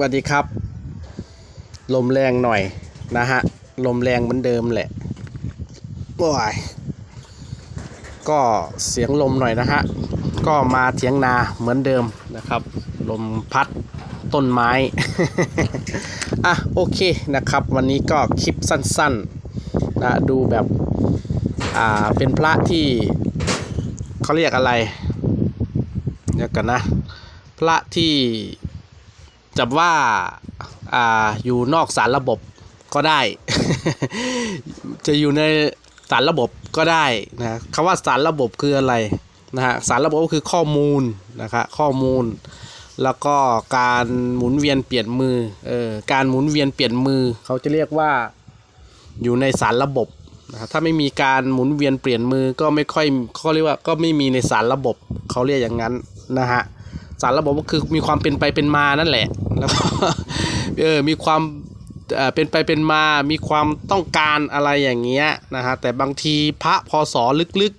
สวัสดีครับ ลมแรงหน่อยนะฮะ ลมแรงเหมือนเดิมแหละโอ้ยก็เสียงลมหน่อยนะฮะ ก็มาเถียงนาเหมือนเดิมนะครับ ลมพัดต้นไม้ อะโอเคนะครับ วันนี้ก็คลิปสั้นๆนะดูแบบ อ่า เป็นพระที่เขาเรียกอะไร เดี๋ยวกันนะ พระที่ จะว่าอ่าอยู่นอกสารระบบก็ได้ จะอยู่ในสารระบบก็ได้นะคำว่าสารระบบคืออะไรนะฮะสารระบบก็คือข้อมูลนะครับข้อมูล แล้วก็การหมุนเวียนเปลี่ยนมือเออการหมุนเวียนเปลี่ยนมือ เขาจะเรียกว่าอยู่ในสารระบบนะครับถ้าไม่มีการหมุนเวียนเปลี่ยนมือก็ไม่ค่อยเขาเรียกว่าก็ไม่มีในสารระบบเขาเรียกอย่างนั้นนะฮะ สารระบบก็คือมีความเป็นไปเป็นมานั่นแหละแล้วก็เออมีความเป็นไปเป็นมา มีความต้องการอะไรอย่างเงี้ยนะฮะแต่บางทีพระพศลึก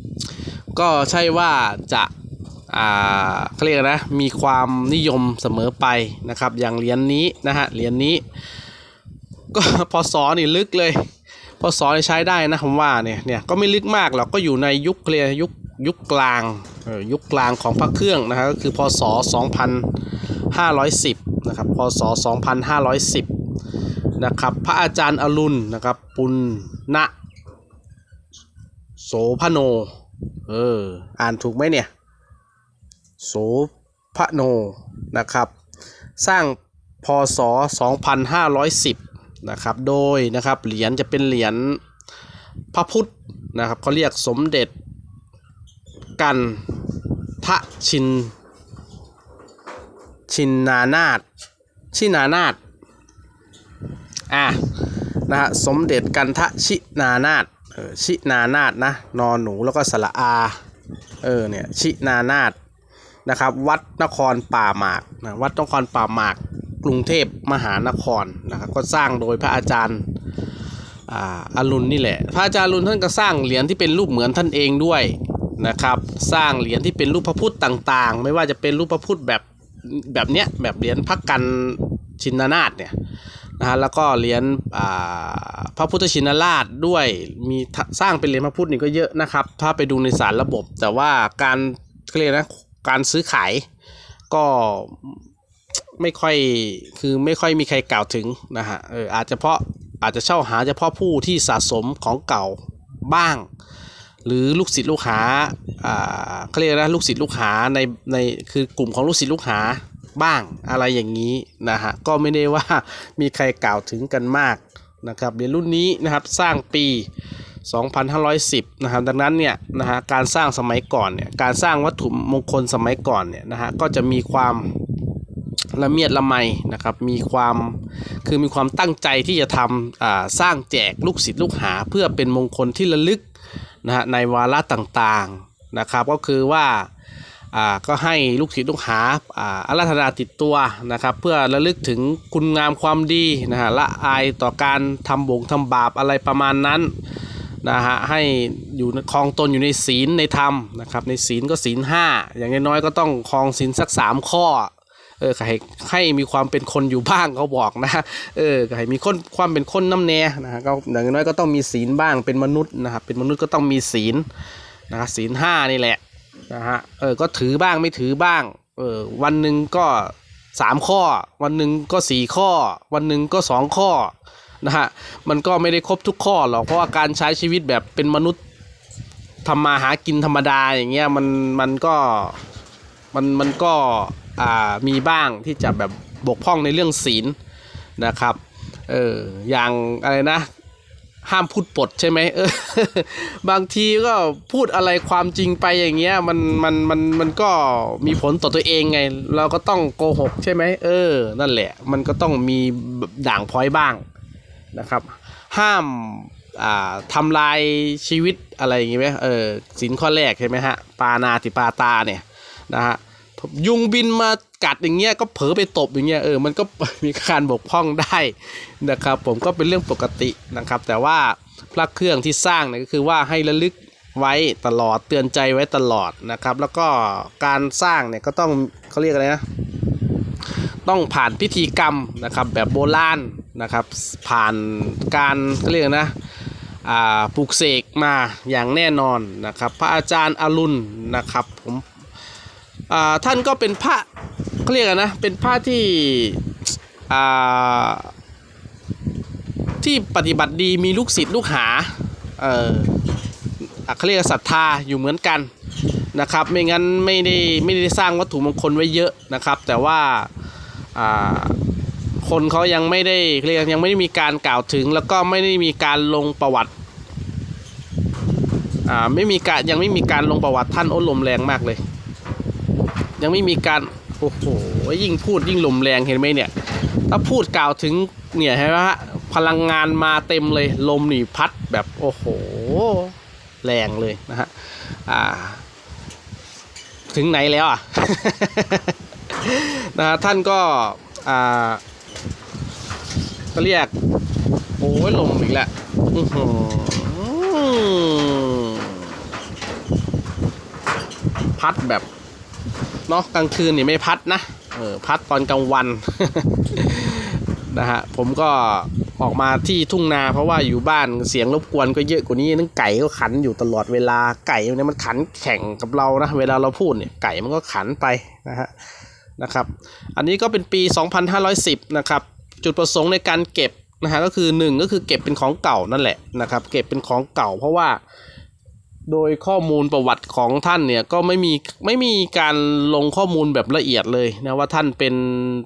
ๆ ก็ใช่ว่าจะอ่าเขาเรียกนะมีความนิยมเสมอไปนะครับ อย่างเหรียญนนี้นะฮะเหรียญนนี้ก็พศนี่ลึกเลยพศนี่ใช้ได้นะผมว่าเนี่ยเนี่ยก็ไม่ลึกมากหรอกก็อยู่ในยุคเรียยุค ยุคกลางเออยุคกลางของพระเครื่องนะครับก็คือพศ 2510 นะครับ พศ 2510 นะครับ พระอาจารย์อรุณนะครับ ปุณณโสพโน เออ อ่านถูกไหมเนี่ย โสพโน นะครับ สร้างพศ 2510 นะครับ โดยนะครับ เหรียญจะเป็นเหรียญพระพุทธนะครับเขาเรียกสมเด็จ กันทะชิน ชินนานาถชินานาถอะนะฮะสมเด็จกันทะชินานาถเออชินานาถนะนอนหนูแล้วก็สระอาเออเนี่ยชินานาถนะครับ วัดนครป่าหมากนะวัดนครป่าหมากกรุงเทพมหานครนะครับก็สร้างโดยพระอาจารย์อ่าอรุณนี่แหละ พระอาจารย์อรุณท่านก็สร้างเหรียญที่เป็นรูปเหมือนท่านเองด้วย นะครับ สร้างเหรียญที่เป็นรูปพระพุทธต่างๆ ไม่ว่าจะเป็นรูปพระพุทธแบบแบบเนี้ยแบบเหรียญพระกันชินนาถเนี่ยนะฮะแล้วก็เหรียญอ่าพระพุทธชินราชด้วยมีสร้างเป็นเหรียญพระพุทธนี่ก็เยอะนะครับ ถ้าไปดูในสารระบบ แต่ว่าการเขาเรียกนะการซื้อขายก็ไม่ค่อยคือไม่ค่อยมีใครกล่าวถึงนะฮะเอออาจจะเพราะอาจจะเช่าหาเฉพาะผู้ที่สะสมของเก่าบ้าง หรือลูกศิษย์ลูกหาอ่าเขาเรียกนะลูกศิษย์ลูกหาในในคือกลุ่มของลูกศิษย์ลูกหาบ้างอะไรอย่างนี้นะฮะก็ไม่ได้ว่ามีใครกล่าวถึงกันมากนะครับเหรียญรุ่นนี้นะครับสร้างปี 2510 นะครับดังนั้นเนี่ยนะฮะการสร้างสมัยก่อนเนี่ยการสร้างวัตถุมงคลสมัยก่อนเนี่ยนะฮะก็จะมีความละเมียดละไมนะครับมีความคือมีความตั้งใจที่จะทำสร้างแจกลูกศิษย์ลูกหา เพื่อเป็นมงคลที่ระลึก นะฮะในวาระต่างๆนะครับ ก็คือว่าอ่าก็ให้ลูกศิษย์ลูกหาอ่าอาราธนาติดตัวนะครับ เพื่อระลึกถึงคุณงามความดีนะฮะละอายต่อการทำบงทำบาปอะไรประมาณนั้นนะฮะให้อยู่คลองตนอยู่ในศีลในธรรมนะครับในศีลก็ศีลห้าอย่างน้อยก็ต้องคลองศีลสักสามข้อ เออให้ให้มีความเป็นคนอยู่บ้างเขาบอกนะเออให้มีคนความเป็นคนน้ำแน่นะฮะก็อย่างน้อยก็ต้องมีศีลบ้างเป็นมนุษย์นะครับเป็นมนุษย์ก็ต้องมีศีลนะครับศีลห้านี่แหละนะฮะเออก็ถือบ้างไม่ถือบ้างเออวันหนึ่งก็สามข้อ วันหนึ่งก็สี่ข้อ วันหนึ่งก็สองข้อนะฮะมันก็ไม่ได้ครบทุกข้อหรอกเพราะว่าการใช้ชีวิตแบบเป็นมนุษย์ทำมาหากินธรรมดาอย่างเงี้ยมันมันก็มันมันก็ มีบ้างที่จะแบบบกพร่องในเรื่องศีลนะครับเอออย่างอะไรนะ ห้ามพูดปดใช่ไหมเออบางทีก็พูดอะไรความจริงไปอย่างเงี้ยมันมันมันมันก็มีผลต่อตัวเองไง เราก็ต้องโกหกใช่ไหมเออ นั่นแหละ มันก็ต้องมีด่างพ้อยบ้างนะครับ ห้ามอ่าทำลายชีวิตอะไรอย่างงี้ไหมเออสินข้อแรกใช่ไหมฮะ ปานาติปาตาเนี่ยนะฮะ ยุงบินมากัดอย่างเงี้ยก็เผลอไปตบอย่างเงี้ยเออมันก็มีการบกพร่องได้นะครับ ผมก็เป็นเรื่องปกตินะครับ แต่ว่าพระเครื่องที่สร้างเนี่ยก็คือว่าให้ระลึกไว้ตลอดเตือนใจไว้ตลอดนะครับ แล้วก็การสร้างเนี่ยก็ต้องเขาเรียกอะไรนะต้องผ่านพิธีกรรมนะครับแบบโบราณนะครับ ผ่านการเขาเรียกนะอ่าปลูกเสกมาอย่างแน่นอนนะครับ พระอาจารย์อรุณนะครับผม ท่านก็เป็นพระเขาเรียกนะเป็นพระที่ที่ปฏิบัติดีมีลูกศิษย์ลูกหาเออเขาเรียกศรัทธาอยู่เหมือนกันนะครับ ไม่งั้นไม่ได้ไม่ได้สร้างวัตถุมงคลไว้เยอะนะครับ แต่ว่าคนเขายังไม่ได้เรียกยังไม่ได้มีการกล่าวถึง แล้วก็ไม่ได้มีการลงประวัติอ่าไม่มีการยังไม่มีการลงประวัติท่านอ้นลมแรงมากเลย ยังไม่มีการโอ้โหยิ่งพูดยิ่งลมแรงเห็นไหมเนี่ย ถ้าพูดกล่าวถึงเนี่ยเห็นไหมฮะพลังงานมาเต็มเลยลมนี่พัดแบบโอ้โหแรงเลยนะฮะอ่า ถึงไหนแล้วอะนะฮะท่านก็อ่าก็เรียกโอ้ยลมอีกแล้วอือพัดแบบ เนาะกลางคืนนี่ไม่พัดนะเออพัดตอนกลางวันนะฮะผมก็ออกมาที่ทุ่งนาเพราะว่าอยู่บ้านเสียงรบกวนก็เยอะกว่านี้นั่งไก่ก็ขันอยู่ตลอดเวลาไก่เนี่ยมันขันแข่งกับเรานะเวลาเราพูดเนี่ยไก่มันก็ขันไปนะฮะนะครับอันนี้ก็เป็นปี 2510 นะครับ จุดประสงค์ในการเก็บนะฮะก็คือหนึ่งก็คือเก็บเป็นของเก่านั่นแหละนะครับ เก็บเป็นของเก่าเพราะว่า โดยข้อมูลประวัติของท่านเนี่ยก็ไม่มีไม่มีการลงข้อมูลแบบละเอียดเลยนะว่าท่านเป็น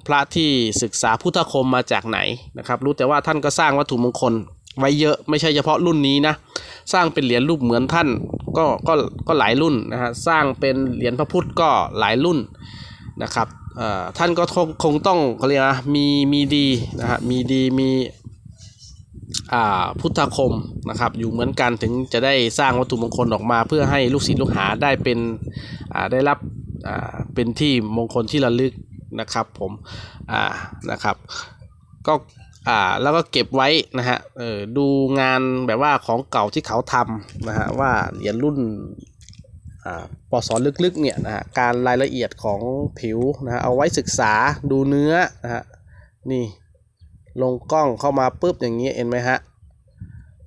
พระที่ศึกษาพุทธคมมาจากไหนนะครับ รู้แต่ว่าท่านก็สร้างวัตถุมงคลไว้เยอะไม่ใช่เฉพาะรุ่นนี้นะสร้างเป็นเหรียญรูปเหมือนท่านก็ก็ก็หลายรุ่นนะฮะสร้างเป็นเหรียญพระพุทธก็หลายรุ่นนะครับท่านก็คงคงต้องเขาเรียกนะมีมีดีนะฮะมีดีมี พุทธคมนะครับอยู่เหมือนกันถึงจะได้สร้างวัตถุมงคลออกมา เพื่อให้ลูกศิษย์ลูกหาได้เป็นได้รับเป็นที่มงคลที่ระลึกนะครับผมนะครับก็อ่าแล้วก็เก็บไว้นะฮะเออดูงานแบบว่าของเก่าที่เขาทำนะฮะว่าเหรียญรุ่นอ่าปศลึกๆเนี่ยนะฮะการรายละเอียดของผิวนะฮะเอาไว้ศึกษาดูเนื้อนะฮะนี่ ลงกล้องเข้ามาปุ๊บอย่างนี้เห็นไหมฮะ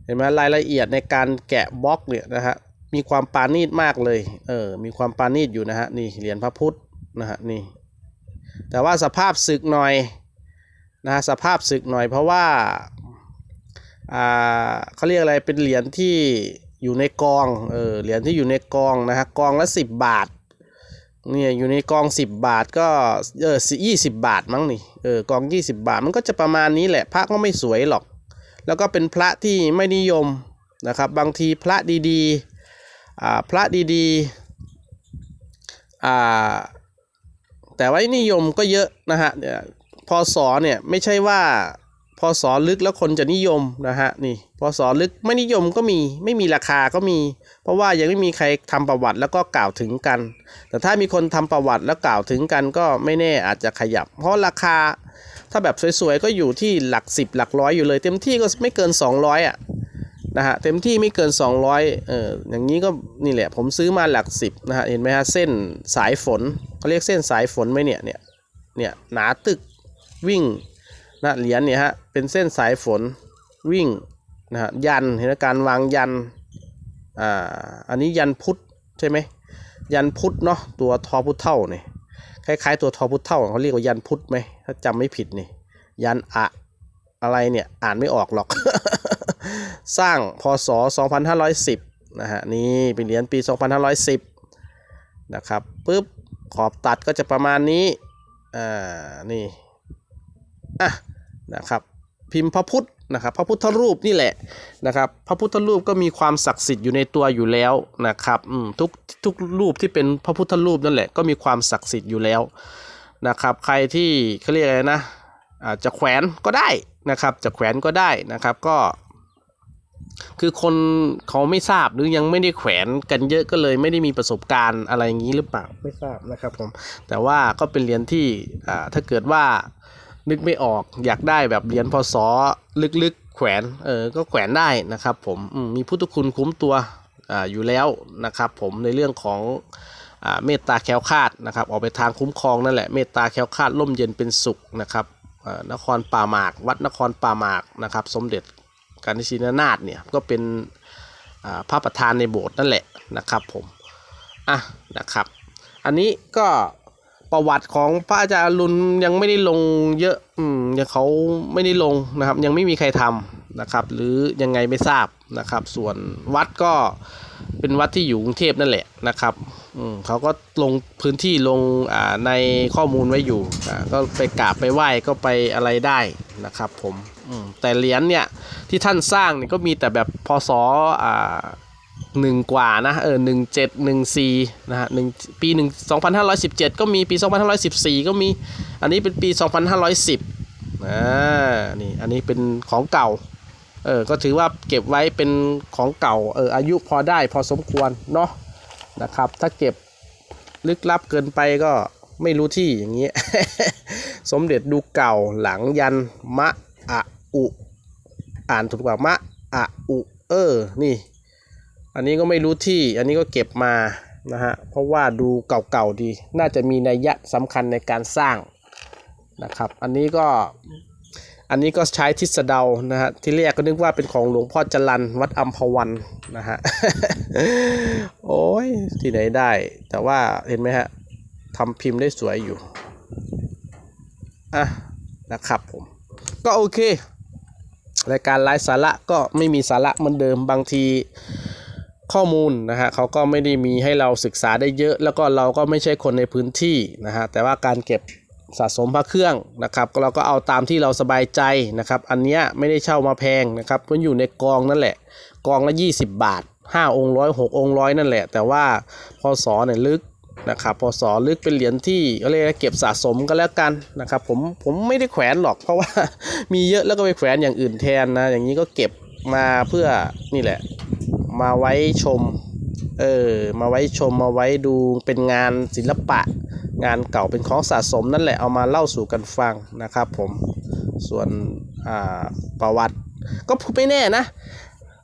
เห็นไหมรายละเอียดในการแกะบล็อกเนี่ยนะฮะมีความปาณีตมากเลย เออ มีความปาณีตอยู่นะฮะ นี่เหรียญพระพุทธนะฮะ นี่ แต่ว่าสภาพสึกหน่อยนะฮะ สภาพศึกหน่อยเพราะว่า อ่าเขาเรียกอะไรเป็นเหรียญที่อยู่ในกอง เออ เหรียญที่อยู่ในกองนะฮะ กองละสิบบาท เนี่ยอยู่ในกองสิบบาทก็เออยี่สิบบาทมั้งนี่เออกองยี่สิบบาทมันก็จะประมาณนี้แหละพระก็ไม่สวยหรอก แล้วก็เป็นพระที่ไม่นิยมนะครับ บางทีพระดีๆอ่าพระดีๆอ่าแต่ว่านิยมก็เยอะนะฮะเนี่ยพศเนี่ยไม่ใช่ว่า พศลึกแล้วคนจะนิยมนะฮะนี่พศลึกไม่นิยมก็มีไม่มีราคาก็มี เพราะว่ายังไม่มีใครทำประวัติแล้วก็กล่าวถึงกัน แต่ถ้ามีคนทำประวัติแล้วกล่าวถึงกันก็ไม่แน่อาจจะขยับ เพราะราคาถ้าแบบสวยๆก็อยู่ที่หลักสิบหลักร้อยอยู่เลย เต็มที่ก็ไม่เกิน 200อะนะฮะเต็มที่ไม่เกิน 200เอออย่างนี้ก็นี่แหละผมซื้อมาหลักสิบนะฮะเห็นไหมฮะเส้นสายฝนเขาเรียกเส้นสายฝนไหมเนี่ยเนี่ยเนี่ยหนาตึกวิ่ง นะเหรียญเนี่ยฮะเป็นเส้นสายฝนวิ่งนะฮะยันเห็นไหมการวางยันอ่าอันนี้ยันพุทธใช่ไหมยันพุทธเนาะตัวทอพุทธเท่าเนี่ยคล้ายๆตัวทอพุทธเท่าเขาเรียกว่ายันพุทธไหมถ้าจำไม่ผิดนี่ยันอะอะไรเนี่ยอ่านไม่ออกหรอก สร้างพศ 2510นะฮะนี่เป็นเหรียญปี 2510นะครับปุ๊บขอบตัดก็จะประมาณนี้อ่านี่อะ นะครับพิมพ์พระพุทธนะครับพระพุทธรูปนี่แหละนะครับพระพุทธรูปก็มีความศักดิ์สิทธิ์อยู่ในตัวอยู่แล้วนะครับทุกทุกรูปที่เป็นพระพุทธรูปนั่นแหละก็มีความศักดิ์สิทธิ์อยู่แล้วนะครับใครที่เขาเรียกอะไรนะอาจจะแขวนก็ได้นะครับจะแขวนก็ได้นะครับก็ คือคนเขาไม่ทราบหรือยังไม่ได้แขวนกันเยอะก็เลยไม่ได้มีประสบการณ์อะไรอย่างนี้หรือเปล่าไม่ทราบนะครับผมแต่ว่าก็เป็นเหรียญที่ถ้าเกิดว่า นึกไม่ออกอยากได้แบบเหรียญพศลึกๆ แขวนเออก็แขวนได้นะครับผมมมีพุทธคุณคุ้มตัวอ่าอยู่แล้วนะครับผมในเรื่องของอ่าเมตตาแคล้วคาดนะครับออกไปทางคุ้มครองนั่นแหละเมตตาแคล้วคาดร่มเย็นเป็นสุขนะครับนครป่าหมาก วัดนครป่าหมากนะครับสมเด็จกานิชินนาถเนี่ยก็เป็นพระประธานในโบสถ์นั่นแหละนะครับผมอะนะครับ อันนี้ก็ ประวัติของพระอาจารย์รุณยังไม่ได้ลงเยอะอืมยังเขาไม่ได้ลงนะครับ ยังไม่มีใครทำนะครับ หรือยังไงไม่ทราบนะครับ ส่วนวัดก็เป็นวัดที่อยู่กรุงเทพนั่นแหละนะครับอืมเขาก็ลงพื้นที่ลงอ่าในข้อมูลไว้อยู่อ่าก็ไปกราบไปไหว้ก็ไปอะไรได้นะครับ ผมอืมแต่เหรียญเนี่ยที่ท่านสร้างเนี่ยก็มีแต่แบบพศอ่า หนึ่งกว่านะเออหนึ่งเจ็ดหนึ่งสี่นะฮะหนึ่งปีหนึ่งสองพันห้าร้อยสิบเจ็ดก็มีปีสองพันห้าร้อยสิบสี่ก็มี อันนี้เป็นปีสองพันห้าร้อยสิบอ่านี่อันนี้เป็นของเก่าเออก็ถือว่าเก็บไว้เป็นของเก่าเอออายุพอได้พอสมควรเนาะนะครับ ถ้าเก็บลึกลับเกินไปก็ไม่รู้ที่อย่างเงี้ยสมเด็จดูเก่าหลังยันมะอะอุ อ่านถูกกว่ามะอะอุ เออ นี่ อันนี้ก็ไม่รู้ที่ อันนี้ก็เก็บมานะฮะ เพราะว่าดูเก่าๆดี น่าจะมีนัยยะสำคัญในการสร้างนะครับ อันนี้ก็ อันนี้ก็ใช้ทิศเดานะฮะ ที่แรกก็นึกว่าเป็นของหลวงพ่อจรันวัดอัมพวันนะฮะ โอ้ย ที่ไหนได้ แต่ว่าเห็นไหมฮะทำพิมพ์ได้สวยอยู่ อะ นะครับผม ก็โอเค รายการไลฟ์สาระก็ไม่มีสาระเหมือนเดิมบางที ข้อมูลนะฮะเขาก็ไม่ได้มีให้เราศึกษาได้เยอะ แล้วก็เราก็ไม่ใช่คนในพื้นที่นะฮะแต่ว่าการเก็บสะสมพระเครื่องนะครับเราก็เอาตามที่เราสบายใจนะครับ อันเนี้ยไม่ได้เช่ามาแพงนะครับมันอยู่ในกองนั่นแหละกองละ 20 บาท 5 องค์ร้อยหกองค์ร้อยนั่นแหละ แต่ว่าพศเนี่ยลึกนะครับพศลึกเป็นเหรียญที่เขาเรียกเก็บสะสมก็แล้วกันนะครับผมผมไม่ได้แขวนหรอก เพราะว่ามีเยอะแล้วก็ไปแขวนอย่างอื่นแทนนะอย่างนี้ก็เก็บมาเพื่อนี่แหละ มาไว้ชม เออ มาไว้ชมมาไว้ดูเป็นงานศิลปะ งานเก่าเป็นของสะสมนั่นแหละเอามาเล่าสู่กันฟังนะครับผม ส่วนอ่าประวัติก็ไม่แน่นะ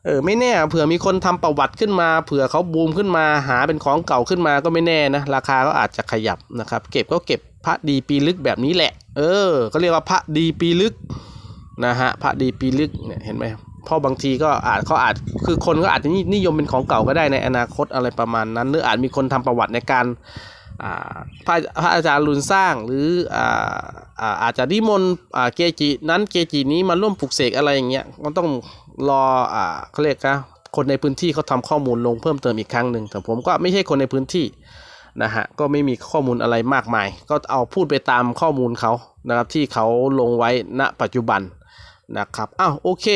เออไม่แน่เผื่อมีคนทำประวัติขึ้นมา เผื่อเขาบูมขึ้นมาหาเป็นของเก่าขึ้นมาก็ไม่แน่นะ ราคาก็อาจจะขยับนะครับ เก็บก็เก็บพระดีปีลึกแบบนี้แหละ เออก็เรียกว่าพระดีปีลึกนะฮะพระดีปีลึกเนี่ยเห็นไหม เพราะบางทีก็อาจเขาอาจคือคนก็อาจจะนิยมเป็นของเก่าก็ได้ในอนาคตอะไรประมาณนั้น หรืออาจมีคนทำประวัติในการอ่าพระพระอาจารย์รุนสร้างหรืออาอาจจะนิมนต์เกจินั้นเกจินี้มาร่วมปลุกเสกอะไรอย่างเงี้ยก็ต้องรอเขาเรียกนะคนในพื้นที่เขาทำข้อมูลลงเพิ่มเติมอีกครั้งหนึ่งแต่ผมก็ไม่ใช่คนในพื้นที่นะฮะก็ไม่มีข้อมูลอะไรมากมาย ก็เอาพูดไปตามข้อมูลเขานะครับที่เขาลงไว้ณปัจจุบัน นะครับอ้าวโอเค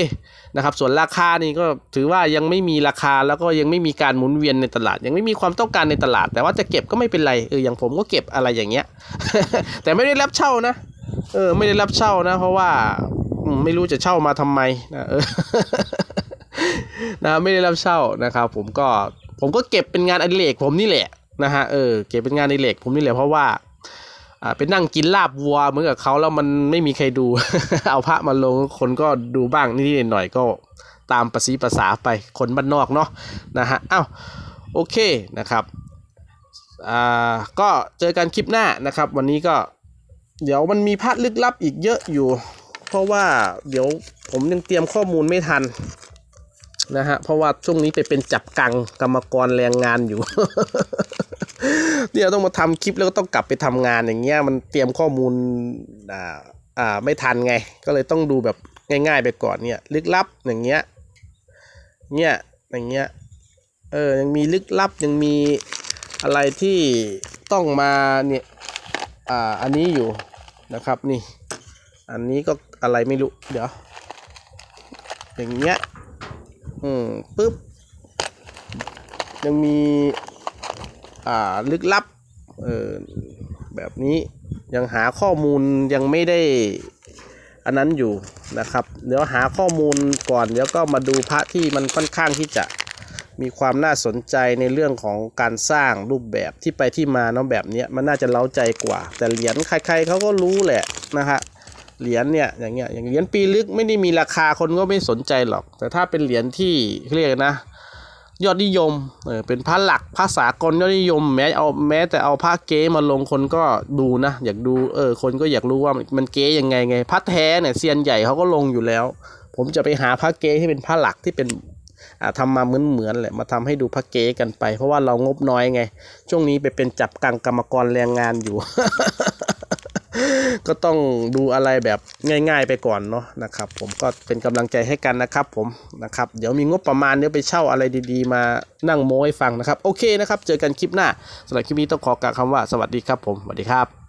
นะครับส่วนราคานี่ก็ถือว่ายังไม่มีราคาแล้วก็ยังไม่มีการหมุนเวียนในตลาด ยังไม่มีความต้องการในตลาด แต่ว่าจะเก็บก็ไม่เป็นไรเอออย่างผมก็เก็บอะไรอย่างเงี้ย แต่ไม่ได้รับเช่านะเออไม่ได้รับเช่านะ เพราะว่าไม่รู้จะเช่ามาทำไมนะเออนะไม่ได้รับเช่านะครับ ผมก็ผมก็เก็บเป็นงานอดิเรกผมนี่แหละนะฮะเออเก็บเป็นงานอดิเรกผมนี่แหละเพราะว่า อ่าไปนั่งกินลาบวัวเหมือนกับเขาแล้วมันไม่มีใครดู เอาพระมาลงคนก็ดูบ้างนิดหน่อยก็ตามประสีภาษาไปคนบ้านนอกเนาะนะฮะอ้าวโอเคนะครับอ่าก็เจอกันคลิปหน้านะครับ วันนี้ก็เดี๋ยวมันมีพระลึกลับอีกเยอะอยู่ เพราะว่าเดี๋ยวผมยังเตรียมข้อมูลไม่ทัน นะฮะเพราะว่าช่วงนี้ไปเป็นจับกังกรรมกรแรงงานอยู่เดี๋ยวต้องมาทำคลิปแล้วก็ต้องกลับไปทำงานอย่างเงี้ยมันเตรียมข้อมูลอ่าอ่าไม่ทันไง ก็เลยต้องดูแบบง่าย ๆ ไปก่อนเนี่ย ลึกลับอย่างเงี้ยเนี่ยอย่างเงี้ยเออยังมีลึกลับยังมีอะไรที่ต้องมาเนี่ยอ่าอันนี้อยู่นะครับนี่ อันนี้ก็อะไรไม่รู้เดี๋ยวอย่างเงี้ย อืมปึ๊บ ยังมี อ่า ลึกลับ เออ แบบนี้ ยังหาข้อมูลยังไม่ได้ อันนั้นอยู่นะครับ เดี๋ยวหาข้อมูลก่อน เดี๋ยวก็มาดูพระที่มันค่อนข้างที่จะมีความน่าสนใจในเรื่องของการสร้างรูปแบบที่ไปที่มาเนาะแบบนี้มันน่าจะเล้าใจกว่า แต่เหรียญใครๆเขาก็รู้แหละนะฮะ เหรียญเนี่ยอย่างเงี้ยอย่างเหรียญปีลึกไม่ได้มีราคาคนก็ไม่สนใจหรอก แต่ถ้าเป็นเหรียญที่เรียกนะ ยอดนิยมเออเป็นพระหลักพระสากลยอดนิยม แม้เอาแม้แต่เอาพระเก๊มาลงคนก็ดูนะ อยากดูเออคนก็อยากรู้ว่ามันเก๊ยังไงไงพระแท้เนี่ยเซียนใหญ่เขาก็ลงอยู่แล้ว ผมจะไปหาพระเก๊ที่เป็นพระหลักที่เป็นอ่าทำมาเหมือนเหมือนๆแหละมาทำให้ดูพระเก๊กันไป เพราะว่าเรางบน้อยไง ช่วงนี้ไปเป็นจับกังกรรมกรแรงงานอยู่ ก็ต้องดูอะไรแบบง่าย ๆ ไปก่อนเนาะนะครับ ผมก็เป็นกำลังใจให้กันนะครับผมนะครับ เดี๋ยวมีงบประมาณเดี๋ยวไปเช่าอะไรดีๆ มานั่งโม้ให้ฟังนะครับ โอเคนะครับ เจอกันคลิปหน้าสำหรับคลิปนี้ต้องขอกล่าวคำว่าสวัสดีครับผมสวัสดีครับ